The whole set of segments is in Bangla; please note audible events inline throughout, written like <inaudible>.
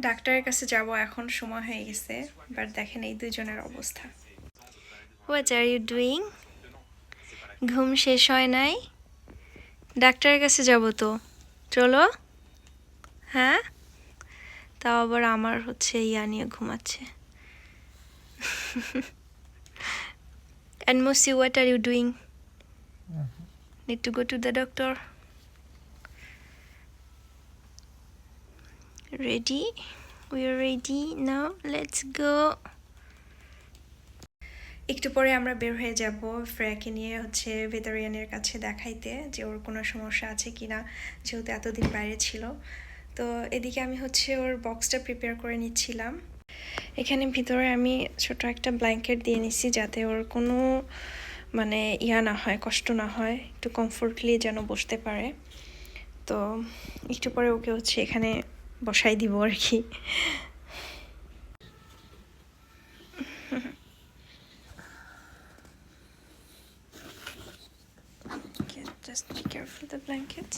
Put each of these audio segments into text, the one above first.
ডাক্তারের কাছে যাব এখন সময় হয়ে গেছে বাট দেখেন এই দুজনের অবস্থা। হোয়াট আর ইউ ডুইং ঘুম শেষ হয় নাই? ডাক্তারের কাছে যাব তো। চলো। হ্যাঁ? তাও আবার আমার হচ্ছে ইয়া নিয়ে ঘুমাচ্ছে। And Musi, what are you doing? Need to go to the doctor. Ready? We are ready now. Let's go. একটু পরে আমরা বের হয়ে যাব ফ্রেয়াকে নিয়ে হচ্ছে ভেটারিয়ানের কাছে দেখাইতে যে ওর কোনো সমস্যা আছে কি না, যেহেতু এতদিন বাইরে ছিল তো এদিকে আমি হচ্ছে ওর বক্সটা প্রিপেয়ার করে নিচ্ছিলাম এখানে ভিতরে আমি ছোট একটা ব্ল্যাঙ্কেট দিয়ে নিচ্ছি যাতে ওর কোনো মানে ইয়া না হয়, কষ্ট না হয়, একটু কমফোর্টলি যেন বসতে পারে তো একটু পরে ওকে হচ্ছে এখানে বসাই দিব আর কি Okay, just be careful the blankets.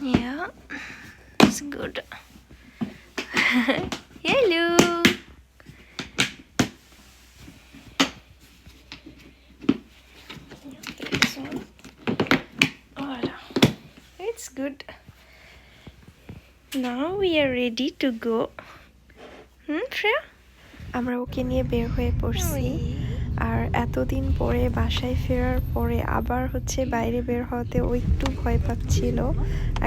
Yeah, it's good. <laughs> Hello. This one. Voila. It's good. Now we are ready to go. হুম শ্রেয়া আমরা ওকে নিয়ে বের হয়ে পড়ছি। আর এতদিন পরে বাসায় ফেরার পরে আবার হচ্ছে বাইরে বের হওয়াতে ও একটু ভয় পাচ্ছিল।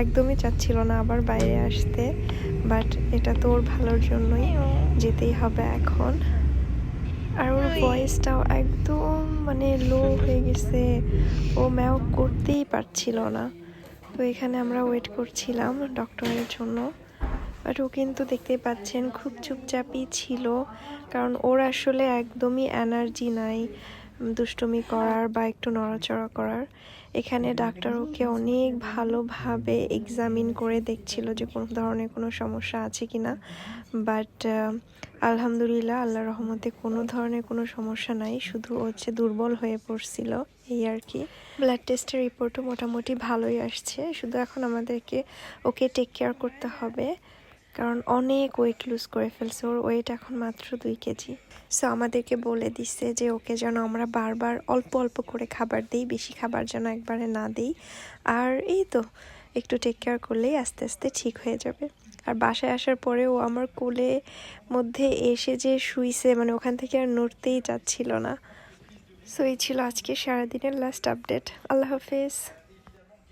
একদমই চাচ্ছিল না আবার বাইরে আসতে। বাট এটা তো ওর ভালোর জন্যই যেতেই হবে এখন। আর ওর ভয়েসটাও একদম মানে লো হয়ে গেছে। ও ম্যাও করতেই পারছিল না। তো এখানে আমরা ওয়েট করছিলাম ডক্টরের জন্য। বাট ও কিন্তু দেখতে পাচ্ছেন খুব চুপচাপই ছিল, কারণ ওর আসলে একদমই এনার্জি নাই। দুষ্টুমি করার বা একটু নড়াচড়া করার। এখানে ডাক্তার ওকে অনেক ভালোভাবে এক্সামিন করে দেখছিল যে কোনো ধরনের কোনো সমস্যা আছে কি না বাট আলহামদুলিল্লাহ আল্লাহ রহমতে কোনো ধরনের কোনো সমস্যা নাই। শুধু হচ্ছে দুর্বল হয়ে পড়ছিল এই আর কি। ব্লাড টেস্টের রিপোর্টও মোটামুটি ভালোই আসছে। শুধু এখন আমাদেরকে ওকে টেক কেয়ার করতে হবে। কারণ অনেক ওয়েট লুজ করে ফেলছে। ওর ওয়েট এখন মাত্র দুই কেজি। সো আমাদেরকে বলে দিচ্ছে যে, ওকে যেন আমরা বারবার অল্প অল্প করে খাবার দিই, বেশি খাবার যেন একবারে না দিই। আর এই তো, একটু টেক কেয়ার করলেই আস্তে আস্তে ঠিক হয়ে যাবে। আর বাসায় আসার পরে ও আমার কোলে মধ্যে এসে যে শুইছে মানে ওখান থেকে আর নড়তেই যাচ্ছিল না। সো এই ছিল আজকে সারাদিনের লাস্ট আপডেট আল্লাহ হাফেজ।